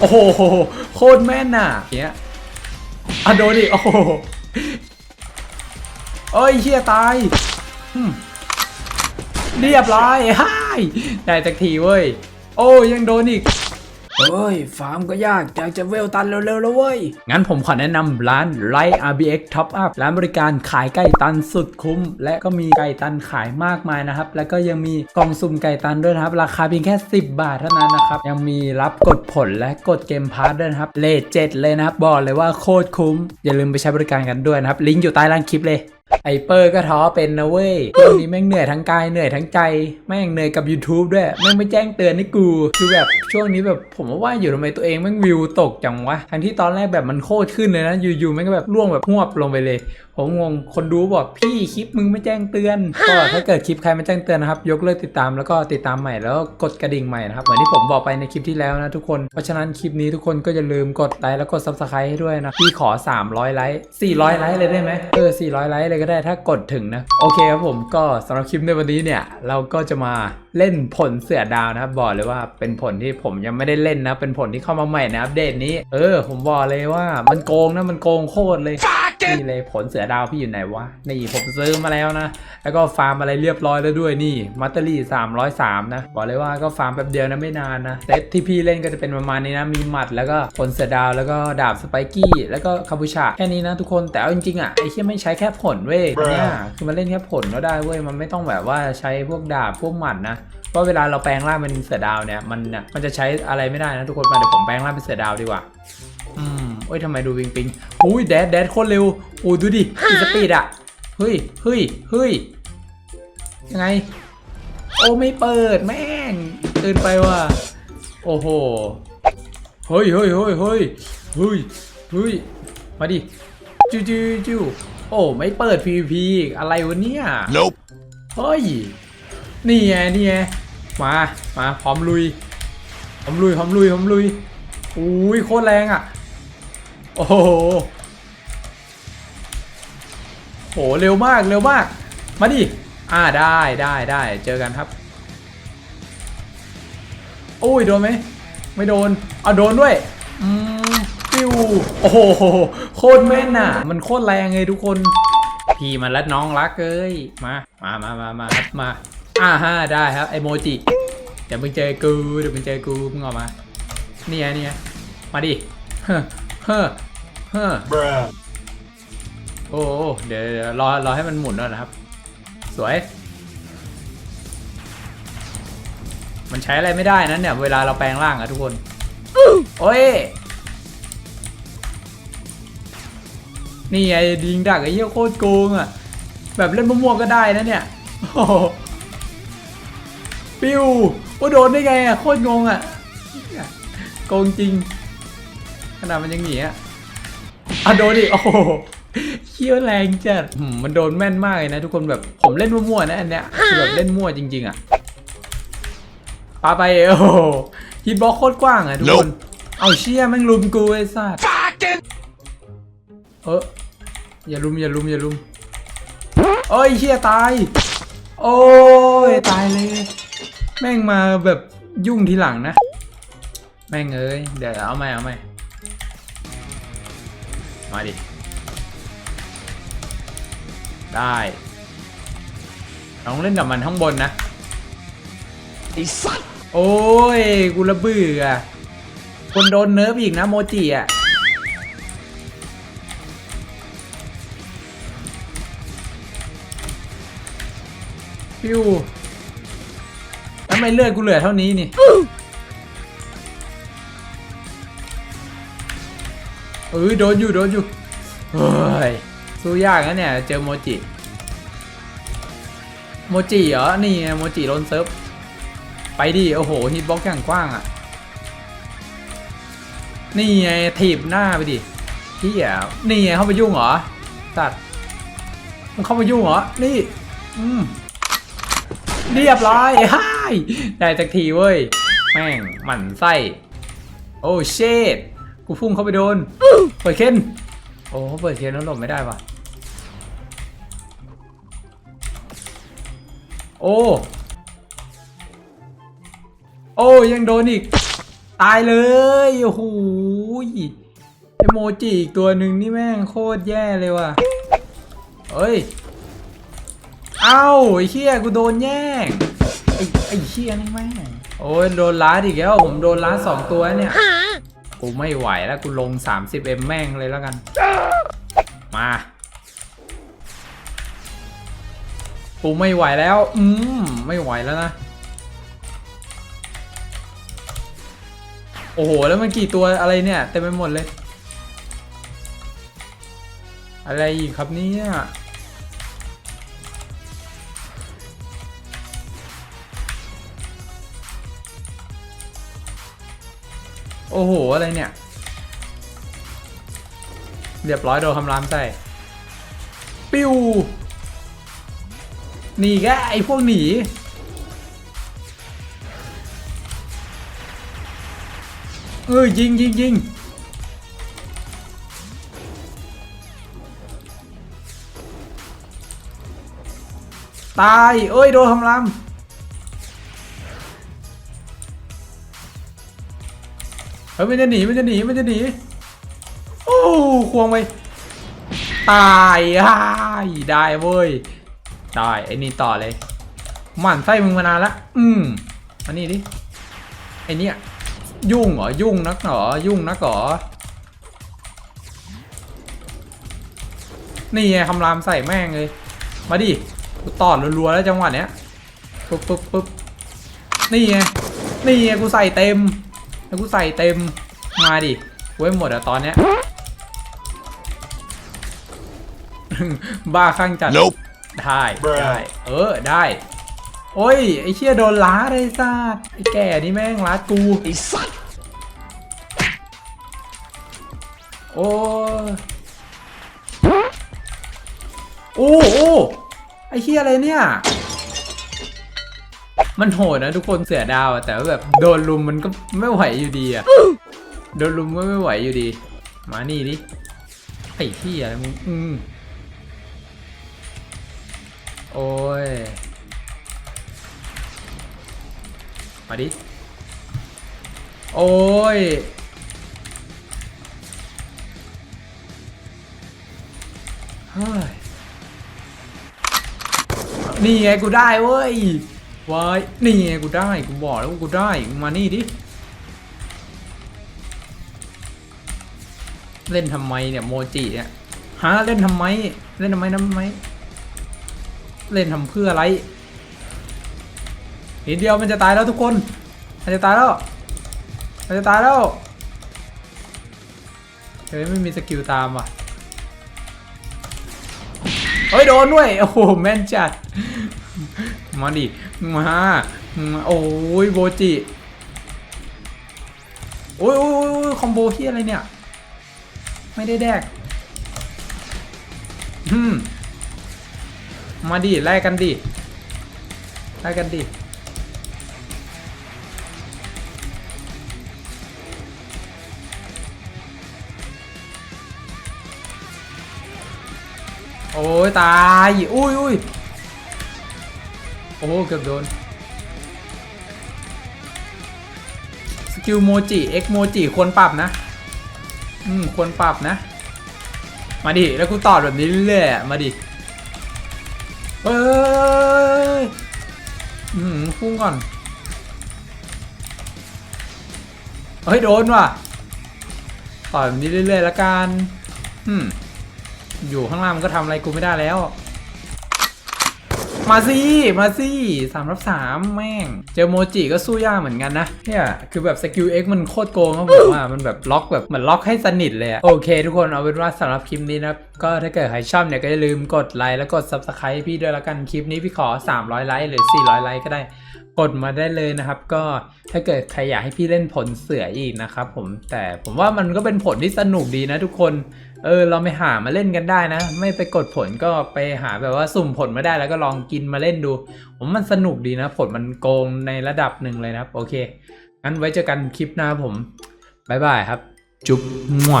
โอ้โหโคตรแม่นน่ะเนี้ยอะโดนดิโอ้โหเอ้ยเฮียตายเรียบร้อยฮ่ายได้จากทีเว้ย โอ้ยังโดนอีก เฮ้ย ฟาร์มก็ยากอยากจะเวลตันเร็วๆแล้วเว้ย งั้นผมขอแนะนำร้าน Light RBX Top Up ร้านบริการขายไก่ตันสุดคุ้ม และก็มีไก่ตันขายมากมายนะครับ แล้วก็ยังมีกล่องสุ่มไก่ตันด้วยนะครับ ราคาเพียงแค่ 10 บาทเท่านั้นนะครับ ยังมีรับกดผลและกดเกมพาร์ทด้วยนะครับเลทเจ็ดเลยนะครับ บอกเลยว่าโคตรคุ้ม อย่าลืมไปใช้บริการกันด้วยนะครับ ลิงก์อยู่ใต้ล่างคลิปเลย ไอเปอร์ก็ท้อเป็นนะเว้ยช่วงนี้แม่งเหนื่อยทั้งกายเหนื่อยทั้งใจ แม่งเหนื่อยกับ YouTube ด้วย แม่งไม่แจ้งเตือนให้กู คือแบบช่วงนี้แบบผมว่าอยู่ทำไมตัวเองแม่งวิวตกจังวะ ทั้งที่ตอนแรกแบบมันโคตรขึ้นเลยนะ อยู่ๆแม่งก็แบบร่วงแบบหวบลงไปเลย ผมงง คนดูบอกพี่คลิปมึงไม่แจ้งเตือน ก็ถ้าเกิดคลิปใครไม่แจ้งเตือนนะครับยกเลิกติดตามแล้วก็ติดตามใหม่แล้วกดกระดิ่งใหม่นะครับ เหมือนที่ผมบอกไปในคลิปที่แล้วนะทุกคน เพราะฉะนั้นคลิปนี้ทุกคนก็อย่าลืมกดไลค์แล้วกด subscribe ให้ด้วยนะ พี่ขอ 300 ไลค์ 400 ไลค์เลยได้ไหมเออ 400 ไลค์เลยก็ได้ถ้ากดถึงนะ โอเคครับผมก็สำหรับคลิปในวันนี้เนี่ย เราก็จะมาเล่นผลเสือดาวนะครับบอกเลยว่าเป็นผลที่ผมยังไม่ได้เล่นนะ เป็นผลที่เข้ามาใหม่ในอัปเดตนี้ เออ ผมบอกเลยว่ามันโกงนะมันโกงโคตรเลยนี่เลยผลเสือดาวพี่อยู่ไหนวะนี่ผมซื้อมาแล้วนะ แล้วก็ฟาร์มอะไรเรียบร้อยแล้วด้วยนี่มัตเตอรี่303 นะบอกเลยว่าก็ฟาร์มแป๊บเดียวนะไม่นานนะเซตที่พี่เล่นก็จะเป็นประมาณนี้นะมีหมัดแล้วก็ผลเสือดาวแล้วก็ดาบสไปกี้แล้วก็คาบูชาแค่นี้นะทุกคนแต่เอาจริงๆอะไอ้ที่ไม่ใช้แค่ผลเว้ยเนี่ยคือมันเล่นแค่ผลก็ได้เว้ยมันไม่ต้องแบบว่าใช้พวกดาบพวกหมัดนะเพราะเวลาเราแปลงร่างเป็นเสือดาวเนี่ยมันเนี่ยมันจะใช้อะไรไม่ได้นะทุกคนมาเดี๋ยวผมแปลงร่างเป็นเสือดาวดีกว่าอืมโอ้ยทำไมดูวิงปิงอุ้ยแดดแดดโคตรเร็วโอ้ยดูดิมีสปีดอะเฮ้ยเฮ้ยเฮ้ยยังไง โอ้ไม่เปิดแม่งเกินไปว่ะโอ้โหเฮ้ยเฮ้ยเฮ้ยเฮ้ยเฮ้ยเฮ้ยมาดิจิ้วจิ้วจิ้ว โอ้ไม่เปิด PVP อีกอะไรวะเนี่ย Nope. เฮ้ย นี่ไงนี่ไงมา มาพร้อมลุยพร้อมลุยพร้อมลุยพร้อมลุยอุ้ยโคตรแรงอะ โอ้โหโหเร็วมากเร็วมาก มาดิ อ่าได้ได้ได้เจอกันครับ โอ้ยโดนไหม ไม่โดน เอาโดนด้วย อืม วโอ้โหโคตรแม่นน่ะ มันโคตรแรงเลยทุกคน พี่มันรัดน้องรักเอ้ยมามามามามาครับมาอ่าฮะได้ครับไอโมจิเดี๋ยวมึงเจอกูเดี๋ยวมึงเจอกูมึงออกมาเนี่ไงนี่ไงมาดิเฮ้อเฮ้อเฮ้อโอ้โอ้เดี๋ยวรอรอให้มันหมุนก่อนนะครับ สวย มันใช้อะไรไม่ได้นะเนี่ย เวลาเราแปลงร่างอะทุกคนโอ้ย นี่ไงดิงดักไอ้เหี้ยโคตรโกงอะแบบเล่นมะม่วงก็ได้นะเนี่ยโอ้โหปิ้วโอ้โดนได้ไงอะโคตรงงอะโกงจริง ขนาดมันยังหนีอะอะโดนดิโอ้โหเขี้ยวแรงจัดหืมมันโดนแม่นมากเลยนะทุกคนแบบผมเล่นมั่วๆนะอันเนี้ยคือแบบเล่นมั่วจริง ๆอะปาไปโอ้โหฮิตบ็อกโคตรกว้างอะทุกคน เอาเชี่ยแม่งลุมกูไอ้สัส Fucking เอออย่าลุมอย่าลุมอย่าลุมเอ้ยเชี่ยตาย โอ้ยตายเลย แม่งมาแบบยุ่งทีหลังนะ แม่งเอ้ยเดี๋ยวเอาใหม่เอาใหม่มาดิ ได้ต้องเล่นกับมันข้างบนนะ he suck. โอ้ยกูระเบื่ออะคนโดนเนิร์ฟอีกนะโมจิอะ พิวทำไมเลือดกูเหลือเท่านี้นี่เอ้ยโดนอยู่โดนอยู่เฮ้ยสู้ยากนะเนี่ย เจอโมจิ โมจิเหรอ นี่ไงโมจิโดนเซิร์ฟ ไปดิ โอ้โหฮิตบ็อกอย่างกว้างอะ นี่ไงถีบหน้าไปดิพี่อะนี่ไงเข้าไปยุ่งเหรอ ตัด มันเข้ามายุ่งเหรอ นี่ อืม เรียบร้อยฮ่ายได้สักทีเว้ย แม่งหมั่นไส้ โอ้เชดกูพุ่งเข้าไปโดน เปิดเคนโอ้เปิดเคนแล้วหลบไม่ได้ว่ะ โอ้ โอ้ยังโดนอีก ตายเลยโอ้โหไอโมจิอีกตัวหนึ่งนี่แม่งโคตรแย่เลยว่ะเฮ้ย เอ้าไอ้เชี่ยกูโดนแย่งไอ้ไอ้เชี่ยนี่แม่งโอ้ยโดนล้าดอีกแล้วผมโดนล้าสองตัวเนี่ยกูไม่ไหวแล้วกูลง 30M แม่งเลยแล้วกัน มากูไม่ไหวแล้ว อืม ไม่ไหวแล้วนะ โอ้โห แล้วมันกี่ตัวอะไรเนี่ย เต็มไปหมดเลย อะไรอีกครับเนี่ย อ้โห อะไรเนี่ย เรียบร้อยโดนคำรามใส่ ปิ้ว หนีแกไอ้พวกหนี เออยิงยิงยิงตาย เอ้ย โดนทำลาม ฮ้ยมันจะหนีมันจะหนีมันจะหนีโอ้ควงไปตายฮ่าได้เว้ยได้ไอ้นี่ต่อเลยหมั่นไส้มึงมานานละอืมมานี่ดิไอ้นี่ยยุ่งเหรอยุ่งนักเหรอยุ่งนักเหรอนี่ไงคำรามใส่แม่งเลย มาดิกูตอดรัวๆแล้วจังหวะเนี้ยปึ๊บปึ๊บปึ๊บนี่ไงนี่ไงกูใส่เต็ม แล้วกูใส่เต็มมาดิกูให้หมดอะตอนเนี้ยบ้าข้างจัด Nope. ได้ได้ เออได้ โอ้ย ไอ้เชี่ยโดนล้าเลยซาดไอ้แก่นี่แม่งล้ากูไอ้สัตว์โอ้ยโอ้โอ้ไอ้เชี่ยอะไรเนี่ย มันโหดนะทุกคนเสือดาวแต่ว่าแบบโดนลุมมันก็ไม่ไหวอยู่ดีอะโดนลุมก็ไม่ไหวอยู่ดี มานี่ดิไอ้เชี่ยมึงอืมโอ้ย มาดิ โอ้ยเฮ้ยนี่ไงกูได้เว้ย วายนี่ไงกูได้กูบอกแล้วกูได้มึงมานี่ดิเล่นทำไมเนี่ยโมจิเนี่ยฮะเล่นทำไม เล่นทำไมทำไม เล่นทำเพื่ออะไรนิดเดียวมันจะตายแล้วทุกคน มันจะตายแล้ว มันจะตายแล้วเฮ้ยไม่มีสกิลตามว่ะเฮ้ยโดนด้วย โอ้โหแม่นจัด มาดิมาโอ้ยโบจิโอ้ยโอ้ยคอมโบที่อะไรเนี่ย ไม่ได้แดกอืมมาดิไล่กันดิไล่กันดิโอ้ยตาย อุ้ยอุ้ย โอ้ เกือบโดน สกิลโมจิเอ็กโมจิควรปรับนะ อืม ควรปรับนะ มาดิ แล้วกูตอดแบบนี้เรื่อยๆมาดิเฮ้ย อืมพุ่งก่อน เฮ้ย โดนว่ะต่อยแบบนี้เรื่อยๆแล้วกัน อืม อยู่ข้างล่างมันก็ทำอะไรกูไม่ได้แล้ว มาสิมาสิสามรับสามแม่ง เจอโมจิก็สู้ยากเหมือนกันนะเนี่ยคือแบบสกิล X มันโคตรโกงครับผมว่ามันแบบล็อกแบบเหมือนล็อกให้สนิทเลยโอเค ทุกคนเอาเป็นว่าสำหรับคลิปนี้นะก็ถ้าเกิดใครชอบเนี่ยก็อย่าลืมกดไลค์แล้วกดซับสไคร b ์พี่ด้วยละกันคลิปนี้พี่ขอ 300 ไลค์หรือ 400 ไลค์ก็ได้กดมาได้เลยนะครับ ก็ถ้าเกิดใครอยากให้พี่เล่นผลเสืออีกนะครับผมแต่ผมว่ามันก็เป็นผลที่สนุกดีนะทุกคน เออเราไปหามาเล่นกันได้นะ ไม่ไปกดผลก็ไปหาแบบว่าสุ่มผลมาได้แล้วก็ลองกินมาเล่นดู ผมมันสนุกดีนะ ผลมันโกงในระดับหนึ่งเลยนะครับ โอเคงั้นไว้เจอกันคลิปหน้าผมบ๊ายบายครับ จุ๊บมั่ว